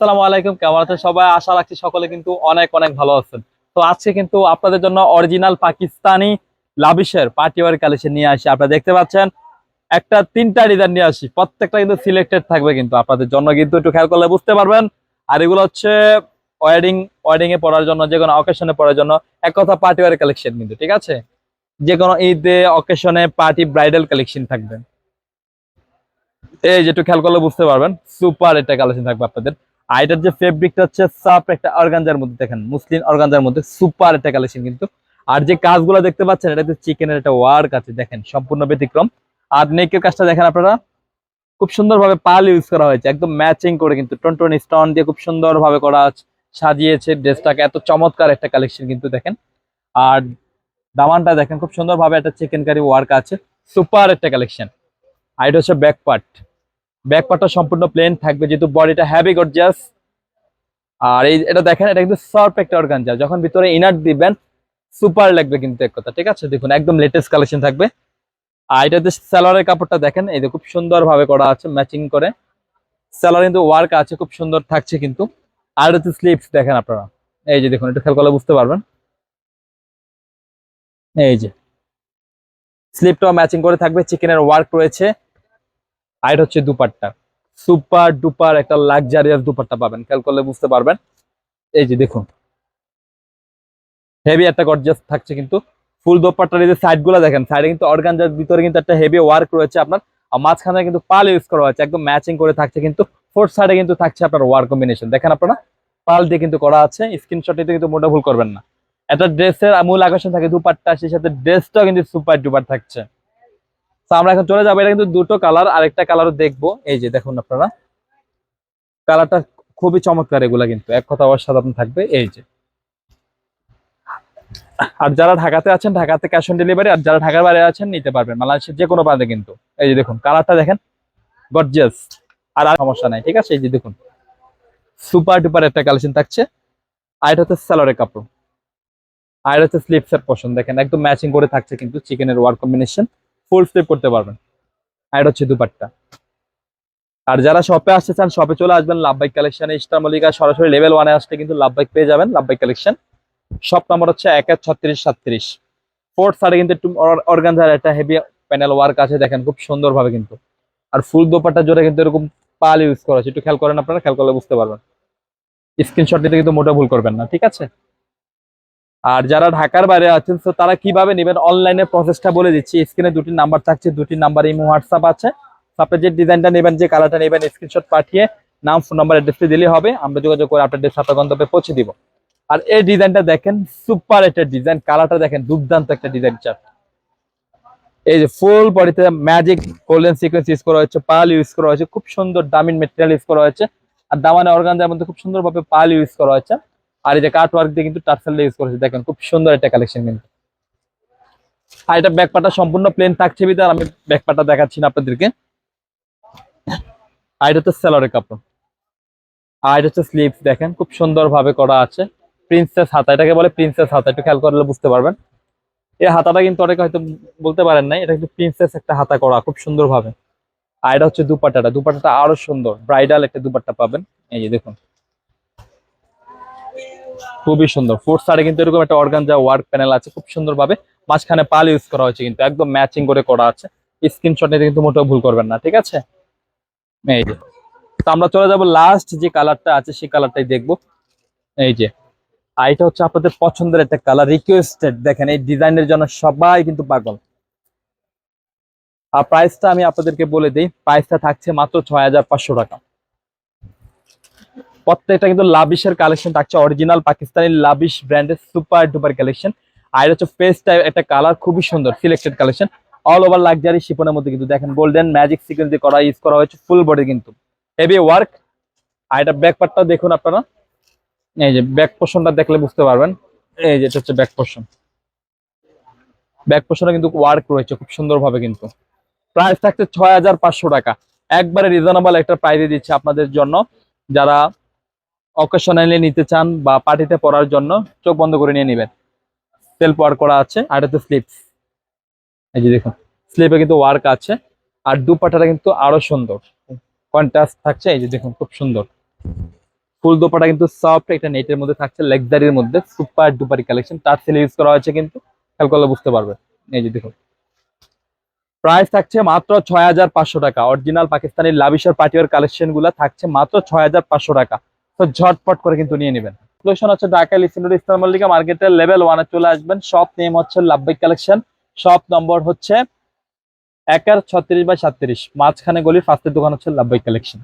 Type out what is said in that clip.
আসসালামু আলাইকুম, কেমন আছেন সবাই? আশা রাখছি সকলে কিন্তু অনেক অনেক ভালো আছেন। তো আজকে কিন্তু আপনাদের জন্য অরিজিনাল পাকিস্তানি লাভিশের পার্টিওয়ার কালেকশন নিয়ে আসি। আপনারা দেখতে পাচ্ছেন, একটা তিনটা ডিজাইন নিয়ে আসি। প্রত্যেকটা কিন্তু সিলেক্টেড থাকবে কিন্তু। আপনাদের জন্য কিন্তু একটু খেয়াল করলে বুঝতে পারবেন। আর এগুলো হচ্ছে ওয়েডিং ওয়েডিং এ পড়ার জন্য, যে কোনো অকেশনে পড়ার জন্য এক কথা পার্টিওয়ার কালেকশন কিন্তু, ঠিক আছে? যে কোনো ঈদে অকেশনে পার্টি ব্রাইডাল কালেকশন থাকবে। এই যে একটু খেয়াল করলে বুঝতে পারবেন সুপার একটা কালেকশন থাকবে আপনাদের। আর এটার যে ফেব্রিকটা হচ্ছে সাপ একটা অর্গানজার মধ্যে, দেখেন, মুসলিম অর্গানজার মধ্যে সুপার একটা কালেকশন কিন্তু। আর যে কাজগুলো দেখতে পাচ্ছেন এটাতে চিকেনের একটা ওয়ার্ক আছে, দেখেন, সম্পূর্ণ ব্যতিক্রম। আর নেকের কাজটা দেখেন আপনারা, খুব সুন্দরভাবে পাল ইউজ করা হয়েছে, একদম ম্যাচিং করে কিন্তু, টন স্টোন দিয়ে খুব সুন্দরভাবে করা সাজিয়েছে ড্রেসটাকে এত চমৎকার একটা কালেকশন কিন্তু, দেখেন। আর দামানটা দেখেন, খুব সুন্দরভাবে একটা চিকেন কারি ওয়ার্ক আছে সুপার একটা কালেকশন আর এটা হচ্ছে ব্যাক পার্ট ব্যাক পার্টটা সম্পূর্ণ প্লেন থাকবে, যেহেতু বডিটা হ্যাভি গর্জিয়াস আর এই এটা দেখেন, এটা কিন্তু সফট একটা অর্গানজা যখন ভিতরে ইনার দিবেন সুপার লাগবে কিন্তু এক কথা, ঠিক আছে? দেখুন, একদম লেটেস্ট কালেকশন থাকবে। আর এটাতে স্যালোয়ারের কাপড়টা দেখেন, এই যে খুব সুন্দর ভাবে করা আছে ম্যাচিং করে। স্যালোয়ার কিন্তু ওয়ার্ক আছে, খুব সুন্দর থাকছে কিন্তু। আর হচ্ছে স্লিপস দেখেন আপনারা। এই যে দেখুন, এটা খেয়াল করলে বুঝতে পারবেন। এই যে। স্লিপটাও ম্যাচিং করে থাকবে চিকেনের ওয়ার্ক রয়েছে। আর হচ্ছে দুপাট্টা। সুপার ডুপার একটা লাক্সারিয়াস দুপাট্টা পাবেন। খেয়াল করলে বুঝতে পারবেন। এই যে দেখুন। হেভি একটা গর্জিয়াস থাকছে কিন্তু। ফুল দোপাট্টার এই যে সাইডগুলো দেখেন সাইডে কিন্তু অর্গানজার ভিতরে কিন্তু একটা হেভি ওয়ার্ক রয়েছে আপনার। আর মাঝখানে কিন্তু পাল ইউজ করা হয়েছে, একদম ম্যাচিং করে থাকছে কিন্তু। ফোর্থ সাইডে কিন্তু থাকছে আপনার ওয়ার কম্বিনেশন দেখেন আপনারা, পাল দিয়ে কিন্তু করা আছে। স্ক্রিনশটটিতে কিন্তু মোটা ভুল করবেন না। একটা ড্রেসের মূল আকর্ষণ থাকে দুপাট্টা, সেই সাথে ড্রেসটাও কিন্তু সুপার ডুপার থাকছে। তো আমরা এখন চলে যাব, এটা কিন্তু দুটো কালার আরেকটা কালারও দেখব। এই যে দেখুন আপনারা। কালারটা খুবই চমৎকার এগুলা কিন্তু। এক কথা অসাধারণ থাকবে। এই যে। আর যারা ঢাকাতে আছেন, ঢাকাতে ক্যাশ অন ডেলিভারি আর যারা ঢাকার বাইরে আছেন, নিতে পারবেন। বাংলাদেশের যে কোনো প্রান্তে কিন্তু। এই যে দেখুন কালারটা দেখেন। গর্জিয়াস আর আর সমস্যা নাই, ঠিক আছে? এই যে দেখুন। সুপার ডুপার একটা কালেকশন থাকছে। আর এটা হচ্ছে স্যালোয়ারের কাপড়। আর এটা হচ্ছে স্লিপসের পশন দেখেন, একদম ম্যাচিং করে থাকছে কিন্তু চিকেনের ওয়ার কম্বিনেশন ফুল স্লিপ করতে পারবেন। আর হচ্ছে দুপাট্টা। আর যারা শপে আসতে চান শপে চলে আসবেন লাভবাইক কালেকশন ইস্টার মল্লিকা সরাসরি লেভেল ওয়ানে আসলে কিন্তু লাভবাইক পেয়ে যাবেন লাভবাইক কালেকশন শপ নাম্বার হচ্ছে এক এক ছত্রিশ সাতত্রিশ। ফোর্থ সাইডে কিন্তু একটু অর্গানজার একটা হেভি প্যানেল ওয়ার্ক আছে, দেখেন খুব সুন্দরভাবে কিন্তু। আর ফুল দোপাট্টা জোরে কিন্তু এরকম পাল ইউজ করা আছে। একটু খেয়াল করেন আপনারা, খেয়াল করলে বুঝতে পারবেন। স্ক্রিনশট দিতে কিন্তু মোটা ভুল করবেন না, ঠিক আছে? আর যারা ঢাকার বাইরে আছেন তো তারা কীভাবে নেবেন? অনলাইনে প্রসেসটা বলে দিচ্ছি। স্ক্রিনে দুটি নাম্বার থাকছে, দুটি নাম্বার ইমো হোয়াটসঅ্যাপ আছে। আপনি যে ডিজাইনটা নেবেন, যে কালারটা নেবেন স্ক্রিনশট পাঠিয়ে নাম ফোন নাম্বার অ্যাড্রেসটি দিলে হবে। আমরা যোগাযোগ করে আপনাদের সাথে গন্তব্যে পৌঁছে দিব। আর এই ডিজাইনটা দেখেন সুপার একটা ডিজাইন কালারটা দেখেন, দুর্দান্ত একটা ডিজাইন চার্ট এই যে ফুল বডিতে ম্যাজিক গোল্ডেন সিকোয়েন্স ইউজ করা হয়েছে পাল ইউজ করা হয়েছে, খুব সুন্দর দামিন মেটেরিয়াল ইউজ করা হয়েছে। আর দামানে অর্গানজার মধ্যে খুব সুন্দরভাবে পাল ইউজ করা হয়েছে। আর এই যে কাট ওয়ার্ক দিয়ে কিন্তু টার্সেল ইউজ করেছে, দেখেন খুব সুন্দর একটা কালেকশন কিন্তু। আর এটা ব্যাকপাটা সম্পূর্ণ প্লেন থাকছে বিধার আমি ব্যাকপাটা দেখাচ্ছি না আপনাদেরকে। আর এটা হচ্ছে স্যালোয়ারের কাপড়। আর এটা হচ্ছে স্লিপস দেখেন খুব সুন্দর ভাবে করা আছে। প্রিন্সেস হাতা, এটাকে বলে প্রিন্সেস হাতা, একটু খেয়াল করলে বুঝতে পারবেন। এই হাতাটা কিন্তু অনেকে হয়তো বলতে পারেন নাই, এটা কিন্তু প্রিন্সেস একটা হাতা করা, খুব সুন্দর ভাবে আর এটা হচ্ছে দুপাট্টাটা দুপাট্টাটা আরও সুন্দর ব্রাইডাল একটা দুপাট্টা পাবেন। এই যে দেখুন। খুবই সুন্দর। ফোর্থ সাইডে কিন্তু এরকম একটা অর্গানজা ওয়ার্ক প্যানেল আছে, খুব সুন্দর ভাবে মাঝখানে পাল ইউজ করা হয়েছে কিন্তু, একদম ম্যাচিং করে করা আছে। স্ক্রিনশট নিতে কিন্তু মোটেও ভুল করবেন না, ঠিক আছে? এই যে। তো আমরা চলে যাব লাস্ট যে কালারটা আছে, সেই কালারটাই দেখব। এই যে। আর এটা হচ্ছে আপনাদের পছন্দের একটা কালার রিকোয়েস্টেড দেখেন, এই ডিজাইনের জন্য সবাই কিন্তু পাগল। আর প্রাইসটা আমি আপনাদেরকে বলে দিই প্রাইসটা থাকছে মাত্র ছয় হাজার পাঁচশো টাকা। প্রত্যেকটা কিন্তু লাভিশের কালেকশন থাকছে। অরিজিনাল পাকিস্তানি লাভিশ ব্র্যান্ডের সুপার ডুপার কালেকশন আর হচ্ছে ফেস টাইপ একটা কালার খুবই সুন্দর selected collection all over luxury শিপনের মধ্যে কিন্তু দেখেন গোল্ডেন ম্যাজিক সিকোয়েন্স করা ইউজ করা হয়েছে ফুল বডি কিন্তু। হেভি ওয়ার্ক আর এটা ব্যাক পার্টটা দেখুন আপনারা। এই যে ব্যাক পোর্শনটা দেখলে বুঝতে পারবেন। এই যে এটা হচ্ছে ব্যাক পোর্শন ব্যাক পোর্শনে কিন্তু ওয়ার্ক রয়েছে, খুব সুন্দরভাবে কিন্তু। প্রাইস থাকছে ছয় হাজার পাঁচশো টাকা। একবারে রিজনেবল একটা প্রাইসে দিচ্ছে আপনাদের জন্য। যারা অকেশনালি নিতে চান বা পার্টিতে পরার জন্য, চোখ বন্ধ করে নিয়ে নেবেন। সেলফ ওয়ার্ক করা আছে, আর এটা স্লিপস এই যে দেখুন স্লিপে কিন্তু ওয়ার্ক আছে, আর দুপাটাটা কিন্তু আরও সুন্দর। কন্ট্রাস্ট থাকছে, এই যে দেখুন, খুব সুন্দর। ফুল দোপাটা কিন্তু সফট একটা নেটের মধ্যে থাকছে লেগজারির মধ্যে সুপার ডুপারি কালেকশন তার সেল ইউজ করা হয়েছে কিন্তু খেয়াল করলে বুঝতে পারবে। এই যে দেখুন। প্রাইস থাকছে মাত্র ছয় হাজার পাঁচশো টাকা। অরিজিনাল পাকিস্তানি লাভিশার পার্টিওয়ার কালেকশনগুলা থাকছে মাত্র ছয় হাজার পাঁচশো টাকা। তো ঝটপট করে কিন্তু নিয়ে নেবেন। লোকেশন হচ্ছে ঢাকা লিসিনুর ইসলাম মল্লিকা মার্কেটের লেভেল ওয়ানে চলে আসবেন। শপ নেম হচ্ছে লাভবাই কালেকশন শপ নম্বর হচ্ছে একার ছত্রিশ বাই সাতত্রিশ মাঝখানে গলির ফার্স্টের দোকান হচ্ছে লাভবাই কালেকশন